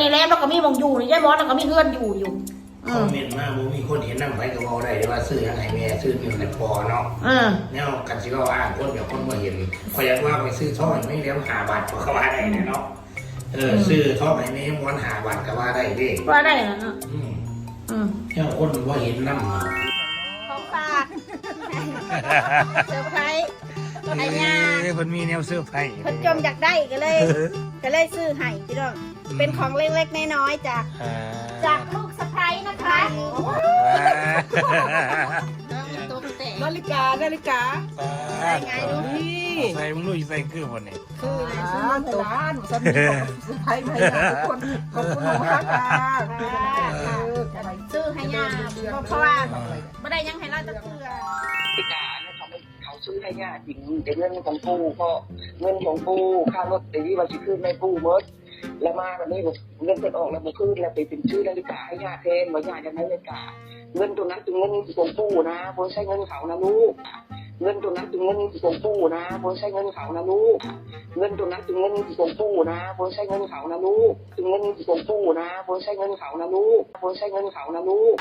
ยายบอสแล้วก็มีเพื่อนอยู่อยู่คอมเมนต์มาบ่มีคนเห็นน้ำไผก็เว้าได้แต่ว่าซื้อยังไงแม่ซื้อนี่แหละพอเนาะเออแนวกันสิเราอ้างคนเดี๋ยวคนมาเห็นขอยอยากว่าไปซื้อท่อไม่เลี้ยงหาบาทก็เขาว่าได้เนี่ยเนาะเออซื้อท่อไปไม่ม้วนหาบาทก็ว่าได้เด้ว่าได้นะเนาะอืมอืมแนวคนว่าเห็นน้ำเนาะของฝากเซอร์ไพรส์ไอ้ย่า เอ้ยเพิ่นมีแนวเสื้อร์ไผ่ เพิ่นจมอยากได้ก็เลย ก็เลยซื้อให้พี่น้องเป็นของเล็กๆน้อยๆจากจากลูกสะใภ้นะคะตัวเตะนาฬิกานาฬิกาได้ไงดูนี่ใส่มึงรู้ใส่คือบ่เนี่ยคือร้านตัวร้านสามีสุดท้ายไม่ได้ทุกคนขอบคุณมากค่ะซื้อให้ย่าเพราะว่าไม่ได้ยังให้เราจะเพื่อพิการเนี่ยเขาไม่เขา ซื้อให้ญาติจริงแต่เงินของปู่ก็เงินของปูค่ารถไอ้นี่วันที่คืนในปู่เมดแล้วมาแบบนี้เงินเป็นออกแล้วมาคืนแล้วไปเป็นชื่อนาฬิกาให้ญาติแทนว่าญาติจะให้นาฬิกาเงินตรงนั้นเป็นเงินของปู่นะบนใช้เงินเขานะลูกเงินตรงนั้นเป็นเงินของปู่นะบนใช้เงินเขานะลูกเงินตรงนั้นเป็นเงินของปู่นะบนใช้เงินเขานะลูกเป็นเงินของปู่นะบนใช้เงินเขานะลูกบนใช้เงินเขานะลูก